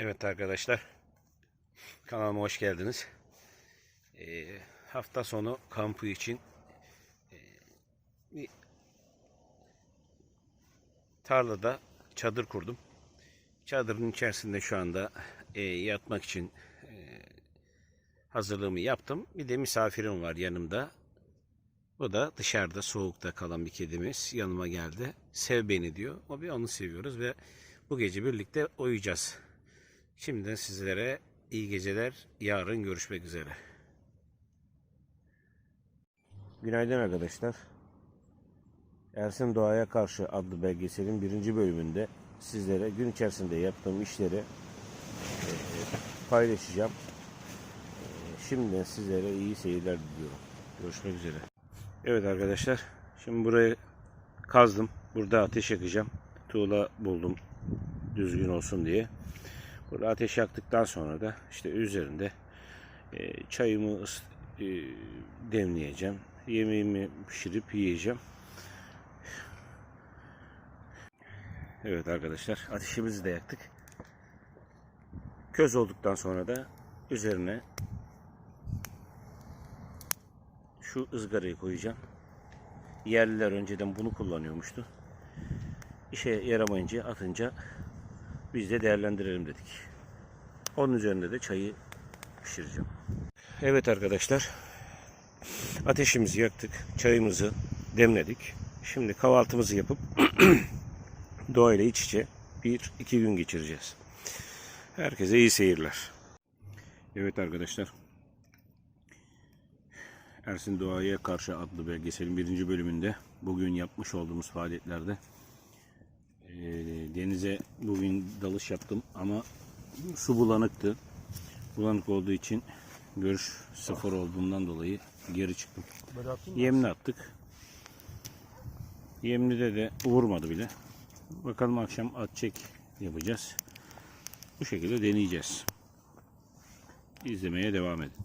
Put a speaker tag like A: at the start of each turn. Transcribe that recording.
A: Evet arkadaşlar. Kanalıma hoş geldiniz. Ee, hafta sonu kampı için e, bir tarlada çadır kurdum. Çadırın içerisinde şu anda e, yatmak için e, hazırlığımı yaptım. Bir de misafirim var yanımda. Bu da dışarıda soğukta kalan bir kedimiz yanıma geldi. Sev beni diyor. O bir onu seviyoruz ve bu gece birlikte uyuyacağız. Şimdiden sizlere iyi geceler. Yarın görüşmek üzere. Günaydın arkadaşlar. Ersin Doğaya Karşı adlı belgeselin birinci bölümünde sizlere gün içerisinde yaptığım işleri e, paylaşacağım. E, Şimdiden sizlere iyi seyirler diliyorum. Görüşmek üzere. Evet arkadaşlar. Şimdi burayı kazdım. Burada ateş yakacağım. Tuğla buldum. Düzgün olsun diye. Burada ateş yaktıktan sonra da işte üzerinde e, çayımı e, demleyeceğim. Yemeğimi pişirip yiyeceğim. Evet arkadaşlar ateşimizi de yaktık. Köz olduktan sonra da üzerine şu ızgarayı koyacağım. Yerliler önceden bunu kullanıyormuştu. İşe yaramayınca atınca biz de değerlendirelim dedik. Onun üzerinde de çayı pişireceğim. Evet arkadaşlar. Ateşimizi yaktık. Çayımızı demledik. Şimdi kahvaltımızı yapıp doğayla iç içe bir iki gün geçireceğiz. Herkese iyi seyirler. Evet arkadaşlar. Ersin Doğaya Karşı adlı belgeselin birinci bölümünde bugün yapmış olduğumuz faaliyetlerde denize bugün dalış yaptım ama su bulanıktı. Bulanık olduğu için görüş sıfır olduğundan dolayı geri çıktım. Yemini attık. Yemini de vurmadı bile. Bakalım akşam at çek yapacağız. Bu şekilde deneyeceğiz. İzlemeye devam edin.